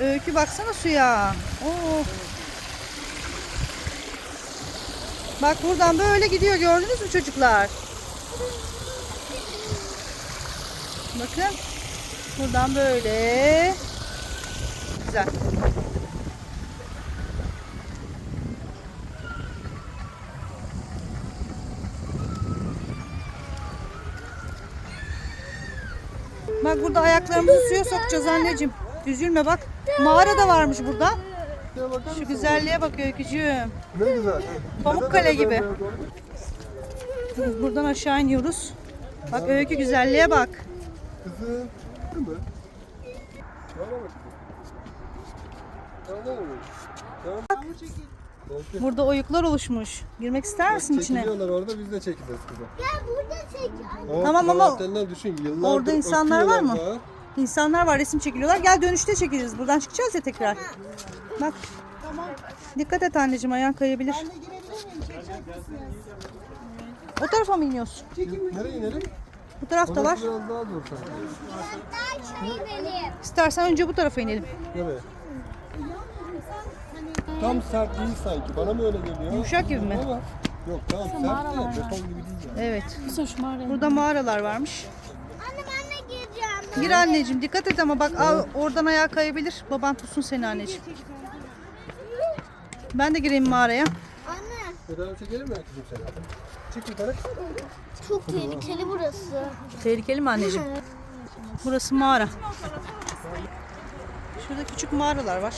Öykü baksana suya. Oo. Bak buradan böyle gidiyor gördünüz mü çocuklar? Bakın. Buradan böyle. Güzel. Bak burada ayaklarımızı suya sokacağız anneciğim. Üzülme bak. Mağara da varmış burada. Şu güzelliğe bak Öykücüğüm. Ne güzel. Pamukkale gibi. Buradan aşağı iniyoruz. Bak Öykü güzelliğe bak. Kızım. Bak. Burada oyuklar oluşmuş. Girmek ister misin içine? Çekiliyorlar orada biz de çekeceğiz kızım. Gel burada çek. Tamam ama düşün yıllardır orada insanlar var mı? daha. İnsanlar var resim çekiliyorlar. Gel dönüşte çekeriz. Buradan çıkacağız ya tekrar. Bak. Dikkat et anneciğim ayağın kayabilir. O tarafa mı iniyorsun? Nereye inelim? Bu tarafta var. Biraz daha çekelim. İstersen önce bu tarafa inelim. Nereye? Tam sert değil sanki. Bana mı öyle geliyor? Yumuşak gibi mi? Ama yok tamam sert de beton gibi değil yani. Evet. Burada mağaralar varmış. Anne ben de gireceğim. Gir anneciğim dikkat et ama bak al, oradan ayağa kayabilir. Baban tutsun seni anneciğim. Ben de gireyim mağaraya. Anne Fotoğraf çekelim mi kızım seni? Çık yukarı. çok tehlikeli burası. Tehlikeli mi anneciğim? Burası mağara. Şurada küçük mağaralar var.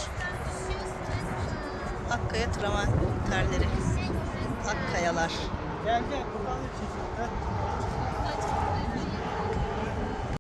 Akkaya tramen terleri. Akkayalar. Gel gel buradan da çekin.